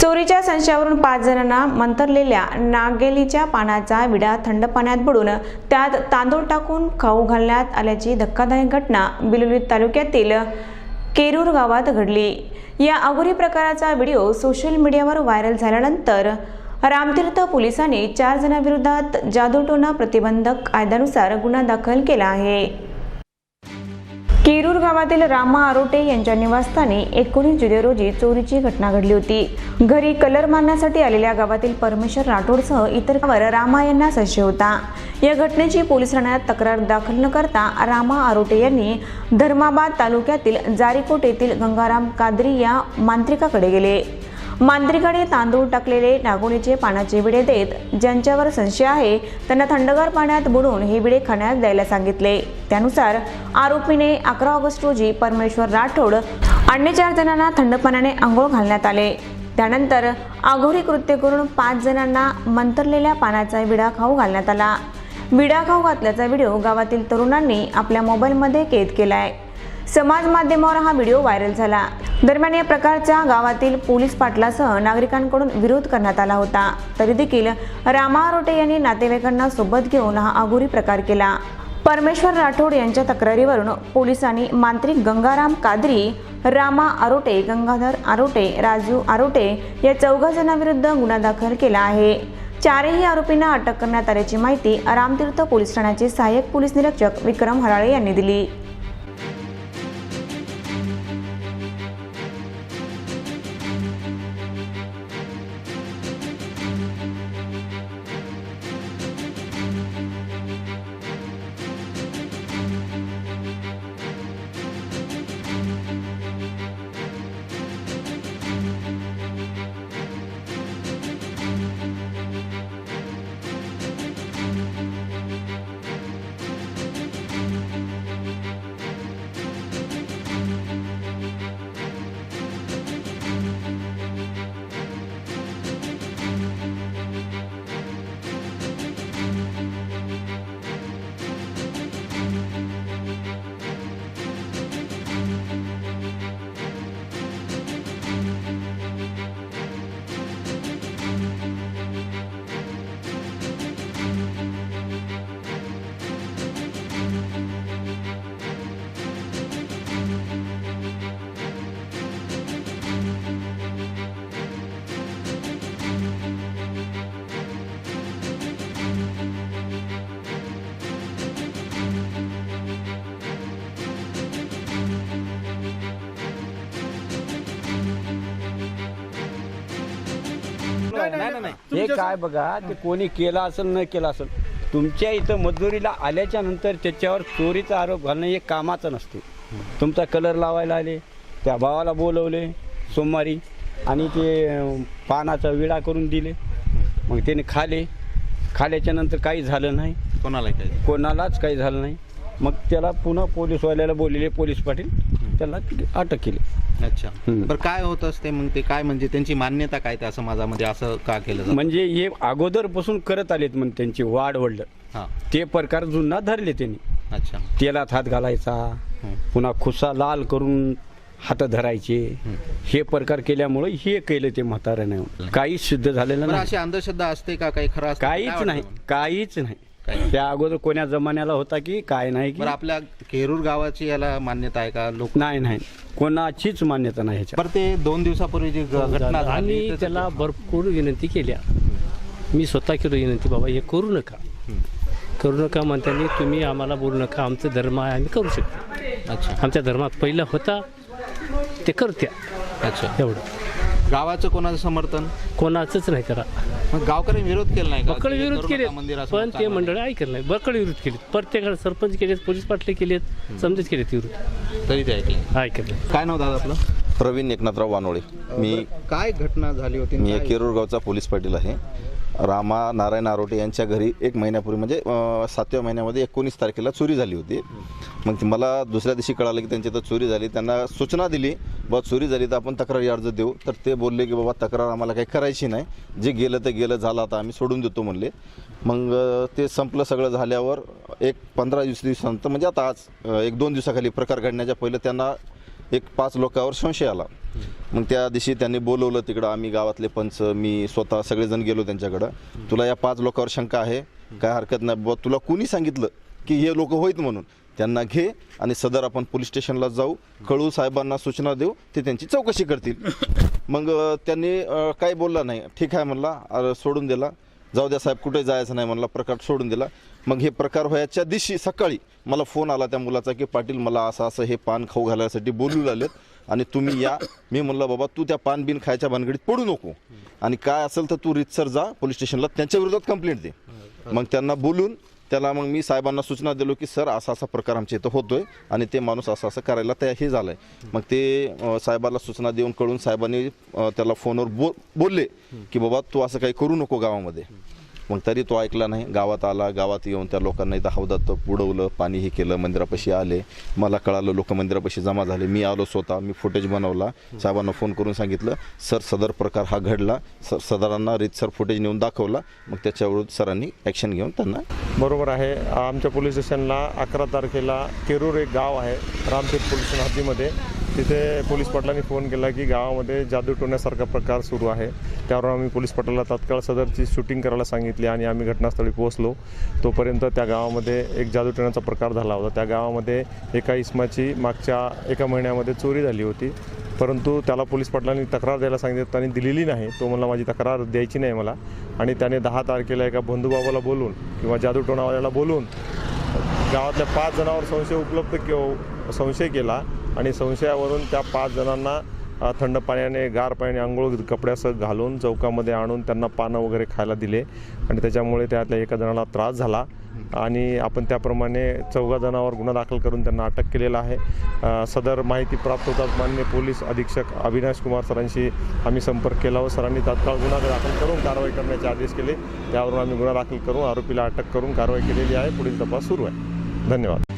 चोरीच्या संशयावरून पाच जणांना मंतरलेल्या नागेलीच्या पानाचा विडा थंड पाण्यात बुडून त्यात तांदूळ टाकून खाऊ घालण्यात आल्याची धक्कादायक घटना बिलोली तालुक्यातील केरूर गावात घडली. या अघोरी प्रकाराचा व्हिडिओ सोशल मीडियावर व्हायरल झाल्यानंतर रामतीर्थ पोलिसांनी चार जणांविरोधात जादूटोना प्रतिबंधक कायद्यानुसार गुन्हा दाखल केला आहे. केरूर गावातील रामा आरोटे यांच्या निवासस्थानी एकोणीस जुलै रोजी चोरीची घटना घडली होती. घरी कलर मारण्यासाठी आलेल्या गावातील परमेश्वर राठोडसह इतरवर रामा यांना संशय होता. या घटनेची पोलीस ठाण्यात तक्रार दाखल न करता रामा आरोटे यांनी धर्माबाद तालुक्यातील जारीकोट येथील गंगाराम कादरी या मांत्रिकाकडे गेले. मांत्रिकाने तांदूळ टाकलेले नागुणीचे पानाचे विडे देत ज्यांच्यावर संशय आहे त्यांना थंडगार पाण्यात बुडून हे विडे खाण्यात द्यायला सांगितले. त्यानुसार आरोपीने अकरा ऑगस्ट रोजी परमेश्वर राठोड अन्य चार जणांना थंड पाण्याने आंघोळ घालण्यात आले. त्यानंतर आघोरी कृत्य करून पाच जणांना मंतरलेल्या पानाचा विडा खाऊ घालण्यात आला. विडा खाऊ घातल्याचा व्हिडिओ गावातील तरुणांनी आपल्या मोबाईलमध्ये कैद केला आहे समाज माध्यमावर हा व्हिडिओ व्हायरल झाला. दरम्यान या प्रकारच्या गावातील पोलीस पाटलासह नागरिकांकडून विरोध करण्यात आला होता. तरी देखील रामा आरोटे यांनी नातेवाईकांना सोबत घेऊन हा अघोरी प्रकार केला. परमेश्वर राठोड यांच्या तक्रारीवरून पोलिसांनी मांत्रिक गंगाराम कादरी रामा आरोटे गंगाधर आरोटे राजू आरोटे या चौघा जणांविरुद्ध गुन्हा दाखल केला आहे. चारही आरोपींना अटक करण्यात आल्याची माहिती रामतीर्थ पोलीस ठाण्याचे सहाय्यक पोलीस निरीक्षक विक्रम हराळे यांनी दिली. नाही नाही नाही. हे काय बघा ते कोणी केलं असेल न केलं असेल तुमच्या इथं मजुरीला आल्याच्यानंतर त्याच्यावर चोरीचा आरोप घालणं हे कामाचं नसते. तुमचा कलर लावायला आले त्या भावाला बोलवले सोमवारी आणि ते पानाचा विडा करून दिले. मग त्याने खाले. खाल्याच्या नंतर काही झालं नाही. कोणाला काय कोणालाच काही झालं नाही. मग त्याला पुन्हा पोलीसवाल्याला बोललेले पोलीस पाटील त्याला अटक केली. अच्छा. बरं काय होत असते मग ते? काय म्हणजे त्यांची मान्यता काय त्या समाजामध्ये? असं का केलं जातं? म्हणजे हे अगोदरपासून करत आलेत मग त्यांची वाढ वडलं हा. ते प्रकार जुना धरले त्यांनी. अच्छा. तेलात हात घालायचा पुन्हा खुसा लाल करून हात धरायचे. हे प्रकार केल्यामुळे हे केलं ते म्हाताऱ्याने. काहीच सिद्ध झालेलं बरं नाही. अशी अंधश्रद्धा असते का? काही खरं असतं काहीच नाही? काहीच नाही. त्या अगोदर कोण्या जमान्याला होता की काय नाही की बरं आपल्या केरूर गावाची याला मान्यता आहे का? लोक नाही नाही. कोणाचीच मान्यता नाही ह्याच्या बरं ते दोन दिवसापूर्वी जी घ- घटना झाली आम्ही त्याचं- त्याला भरपूर विनंती केल्या मी स्वतः केलो विनंती बाबा हे करू नका. करू नका म्हणताना तुम्ही आम्हाला बोलू नका. आमचं धर्म आहे आम्ही करू शकतो. अच्छा. आमच्या धर्मात पहिला होता ते करत्या. अच्छा. एवढं. गावाचं कोणाचं समर्थन? कोणाचंच नाही करा. मग गावकऱ्यांनी विरोध केला नाही का? बकळ की विरोध मंदिरासमोर पण ते मंडळ ऐकलं नाही. बकळ विरोध केलेत. प्रत्येकाला सरपंच केलेत पोलीस पाटले केलेत समजेच केलेत विरोध. नाही. तरी ते ऐकले. ऐकलं काय नाव दादा आपलं? प्रवीण एकनाथराव वानोळे. मी काय घटना झाली होती मी केरूर गावचा पोलीस पाटील आहे. रामा नारायण आरोटे यांच्या घरी एक महिन्यापूर्वी म्हणजे सातव्या महिन्यामध्ये एकोणीस तारखेला चोरी झाली होती. मग मला दुसऱ्या दिवशी कळालं की त्यांची तर चोरी झाली. त्यांना सूचना दिली बाबा चोरी झाली तर आपण तक्रारी अर्ज देऊ. तर ते बोलले की बाबा तक्रार आम्हाला काही करायची नाही. जे गेलं ते गेलं झालं आता आम्ही सोडून देतो म्हणले. मग ते संपलं सगळं झाल्यावर एक पंधरा वीस दिवसानंतर म्हणजे आता आज एक दोन दिवसाखाली प्रकार घडण्याच्या पहिलं त्यांना एक पाच लोकांवर संशय आला. मग त्या दिवशी त्यांनी बोलवलं तिकडं आम्ही गावातले पंच मी स्वतः सगळेजण गेलो त्यांच्याकडं. तुला या पाच लोकांवर शंका आहे? काय हरकत नाही बुवा तुला कुणी सांगितलं की हे लोक होईत म्हणून? त्यांना घे आणि सदर आपण पोलीस स्टेशनला जाऊ. कळू साहेबांना सूचना देऊ ते त्यांची चौकशी करतील. मग त्यांनी काही बोलला नाही. ठीक आहे म्हणला सोडून दिला. जाऊ द्या साहेब कुठे जायचं नाही म्हणला प्रकार सोडून दिला. मग हे प्रकार व्हायच्या दिवशी सकाळी मला फोन आला त्या मुलाचा की पाटील मला असं असं हे पान खाऊ घालायसाठी बोलू लागलेत आणि तुम्ही या. मी म्हणलं बाबा तू त्या पान बिन खायच्या भानगडीत पडू नको. आणि काय असेल तर तू रितसर जा पोलीस स्टेशनला त्यांच्या विरोधात कंप्लेंट दे. मग त्यांना बोलून त्याला मग मी साहेबांना सूचना दिलो की सर असा असा प्रकार आमच्या इथं होतोय आणि ते माणूस असं असं करायला तयार हे झालंय. मग ते साहेबाला सूचना देऊन कळून साहेबांनी त्याला फोनवर बो बोलले की बाबा तू असं काही करू नको गावामध्ये. मग तरी तो ऐकला नाही. गावात आला गावात येऊन त्या लोकांना इथं हौदात बुडवलं पाणी हे केलं मंदिरापाशी आले. मला कळालं लोक मंदिरापाशी जमा झाले. मी आलो स्वतः मी फुटेज बनवला. साहेबांना फोन करून सांगितलं सर सदर प्रकार हा घडला. सर सदरांना रीतसर फुटेज नेऊन दाखवला. मग त्याच्यावरून सरांनी ॲक्शन घेऊन त्यांना बरोबर आहे. आमच्या पोलीस स्टेशनला अकरा तारखेला केरूर एक गाव आहे रामशेठ पोलीस हद्दीमध्ये. तिथे पोलीस पाटलांनी फोन केला की गावामध्ये जादू टोण्यासारखा प्रकार सुरू आहे. त्यावर आम्ही पोलीस पाटलाला तात्काळ सदरची शूटिंग करायला सांगितली आणि आम्ही घटनास्थळी पोहोचलो. तोपर्यंत त्या गावामध्ये एक जादू टोण्याचा प्रकार झाला होता. त्या गावामध्ये एका इस्माची मागच्या एका महिन्यामध्ये चोरी झाली होती. परंतु त्याला पोलीस पाटलांनी तक्रार द्यायला सांगितलं त्यांनी दिलेली नाही. तो म्हणला माझी तक्रार द्यायची नाही मला. आणि त्याने दहा तारखेला एका बंधूबाबाला बोलून किंवा जादू टोणावाल्याला बोलून गावातल्या पाच जणांवर संशय उपलब्ध संशय केला. आणि संशयावरून त्या पाच जणांना थंड पाण्याने गार पाण्याने आंघोळ कपड्यासह घालून चौकामध्ये आणून त्यांना पानं वगैरे खायला दिले. आणि त्याच्यामुळे त्यातल्या एका जणाला त्रास झाला. आणि आपण त्याप्रमाणे चौघा जणांवर गुन्हा दाखल करून त्यांना अटक केलेला आहे. सदर माहिती प्राप्त होताच मान्य पोलीस अधीक्षक अविनाश कुमार सरांशी आम्ही संपर्क केला व सरांनी तात्काळ गुन्हा दाखल करून कारवाई करण्याचे आदेश केले. त्यावरून आम्ही गुन्हा दाखल करून आरोपीला अटक करून कारवाई केलेली आहे. पुढील तपास सुरू आहे. धन्यवाद.